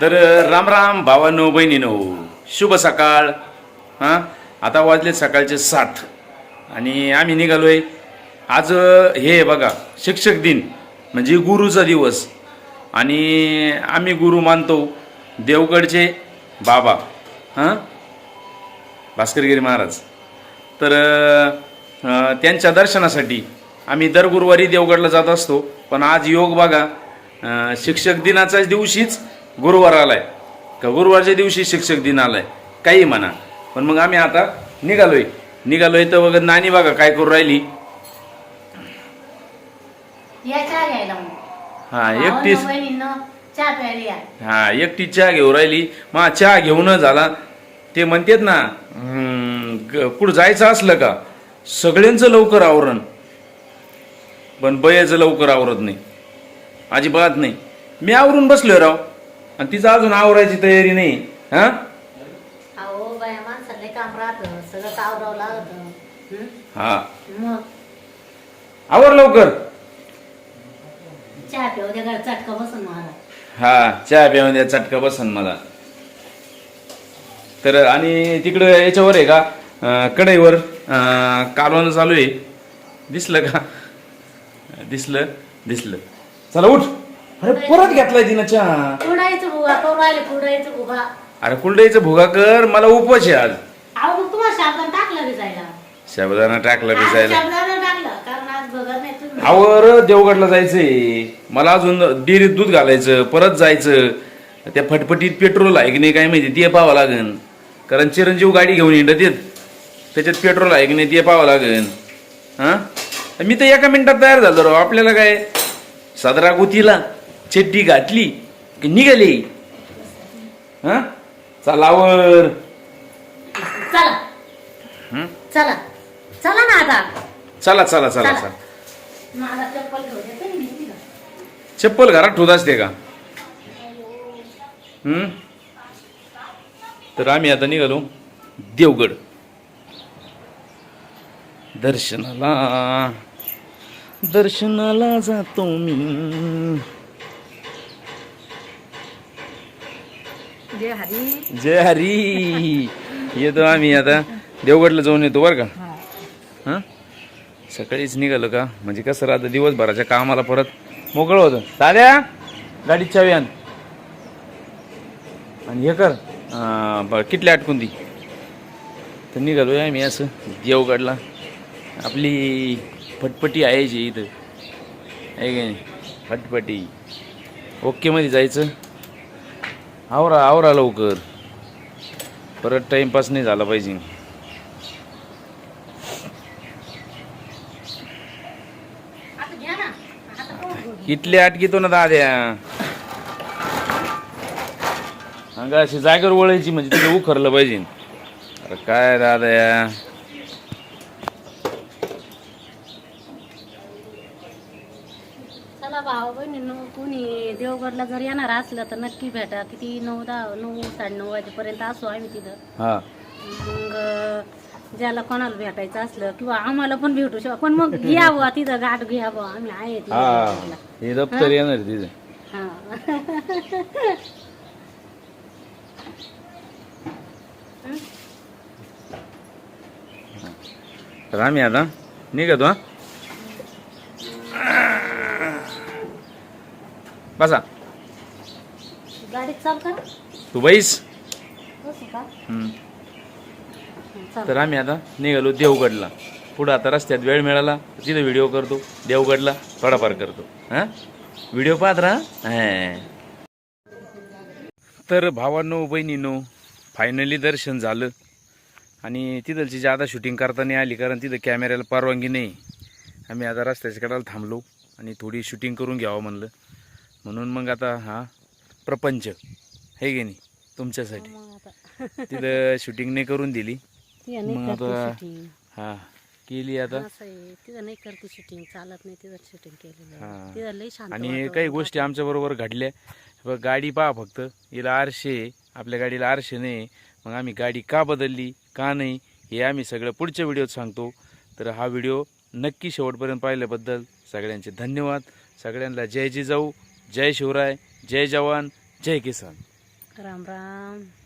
तर राम राम भावानो बहिणीनो शुभ सकाळ. हां? आता वाजले सकाळचे सात. आणि आम्ही निघालोय. आज हे आहे बघा शिक्षक दिन म्हणजे गुरुचा दिवस. आणि आम्ही गुरु मानतो देवगडचे बाबा. हां? भास्करगिरी महाराज. तर त्यांच्या दर्शनासाठी आम्ही दर गुरुवारी देवगडला जात असतो. पण आज योग बघा शिक्षक दिनाच्याच दिवशीच गुरुवार आलाय का गुरुवारच्या दिवशी शिक्षक दिन आलाय. काही म्हणा. पण मग आम्ही आता निघालोय. निघालोय तर बघा नानी बघा काय करू राहिली. या चहा घ्यायला मग. हा एकटीच. भावांनो, बहिणींनो, चहा प्यायला या. हा एकटी चहा घेऊ राहिली. मग चहा घेऊन झाला. ते म्हणतात ना हम्म, ग- कुठं जायचं असलं का? सगळ्यांचं लवकर आवरण. पण बयाचं लवकर आवरत नाही. अजिबात नाही. मी आवरून बसलोय राव. आणि तिचं अजून आवरायची तयारी नाही. हा? अहो बाया माणसाला लय काम राहतं. सगळं आवरावं लागत. हा? मग? आवर लवकर. चहा पिऊ दे घर चटका बसून मला. हा चहा पिऊन द्या चटका बसन मला. तर आणि तिकडं याच्यावर आहे का? अं, कढईवर अं, कालवण चालू आहे. दिसलं का? दिसलं दिसलं. चला उठ. अरे परत घेतलाय तिनं चहा. भुगा करू राहिले कुरडाईचं भुगा. अरे कुलडाईचं भुगा कर मला उपवास आहे आज. अहो मग तुम्हाला शाबदान टाकलं भिजायला साबुदाणा टाकला भिजायला शाबुदाणा टाकलं कारण आज बघत नाही तुम्ही आवर देवगडला जायचंय. मला अजून डेअरीत दूध घालायचं परत जायचं. त्या फटफटीत पेट्रोल आहे की नाही काय माहिती ते पाहावं लागेल कारण चिरंजीव गाडी घेऊन येतात येत त्याच्यात पेट्रोल आहे की नाही ते पाहावं लागेल हां? मी तर एका मिनिटात तयार झालो राव. आपल्याला काय? सदरा गुतीला चड्डी घातली. की निघाली. हां? चलावर चला. हं? चला. चला ना आता. चला चला चला चला. चप्पल का? घरात ठेवत असते का? हम्म तर आम्ही आता निघालो देवगड. दर्शनाला. दर्शनाला जातो मी. जय हरी. जय हरी. येतो आम्ही आता. देवगडला जाऊन येतो बरं का? हां. सकाळीच निघालो का? म्हणजे कसं राहतं दिवसभराच्या कामाला परत मोकळं होतं. दाद्या गाडीत चावी आण. आणि हे कर. अं, ब- किटली अटकून दी. तर निघालो आहे मी असं देवगडला. आपली फटपटी आहे जी इथं. आहे की नाही? फटपटी. ओकेमध्ये जायचं. आवरा आवरा लवकर. परत टाइमपास नाही झाला पाहिजे? इथले अटकितो ना दाद्या. अंगा अशी जागेवर वळायची म्हणजे तिथे उखरलं पाहिजे. अरे काय दाद्या चला भाऊ बहिणींनो कोणी देवगडला जर येणार असलं तर नक्की भेटा. किती नऊ दहा नऊ साडेनऊ वाजेपर्यंत असू आम्ही तिथं. हा. मग ज्याला कोणाला भेटायचं असलं किंवा आम्हाला पण भेटू शकतो. पण मग घ्या बुवा तिथं गाठ घ्या बुवा आम्ही आहे हा. हे दप्तर येणार तिथे. हा. तर आम्ही आता निघतो हा. बसा. गाडीत चाल का? तू बैस. बसू का? हम्म. चल. तर आम्ही आता निघालो देवगडला. पुढं आता रस्त्यात वेळ मिळाला तिथं व्हिडिओ करतो. देवगडला थोडाफार करतो. हां? व्हिडिओ पाहत राहा. हां. तर भावांनो बहिणीनो फायनली दर्शन झालं. आणि तिथलची जादा शूटिंग करता नाही आली कारण तिथं कॅमेऱ्याला परवानगी नाही. आम्ही आता रस्त्याच्या कडाला थांबलो आणि थोडी शूटिंग करून घ्यावं म्हणलं. म्हणून मग आता हा प्रपंच हे गे नाही? तुमच्यासाठी. तिथं शूटिंग नाही करून दिली. मग आता- हा केली आता. तिथं नाही करते शूटिंग चालत नाही तिथं शूटिंग केलेलं. हा. आणि काही गोष्टी आमच्या बरोबर घडल्या. बघ, गाडी पहा फक्त. हिला आरशे. आपल्या गाडीला आरशे नाही मग आम्ही गाडी का बदलली का नाही हे आम्ही सगळं पुढच्या व्हिडिओत सांगतो. तर हा व्हिडिओ नक्की शेवटपर्यंत पाहिल्याबद्दल सगळ्यांचे धन्यवाद. सगळ्यांना जय जिजाऊ. जय शिवराय जय जवान जय किसान. राम राम.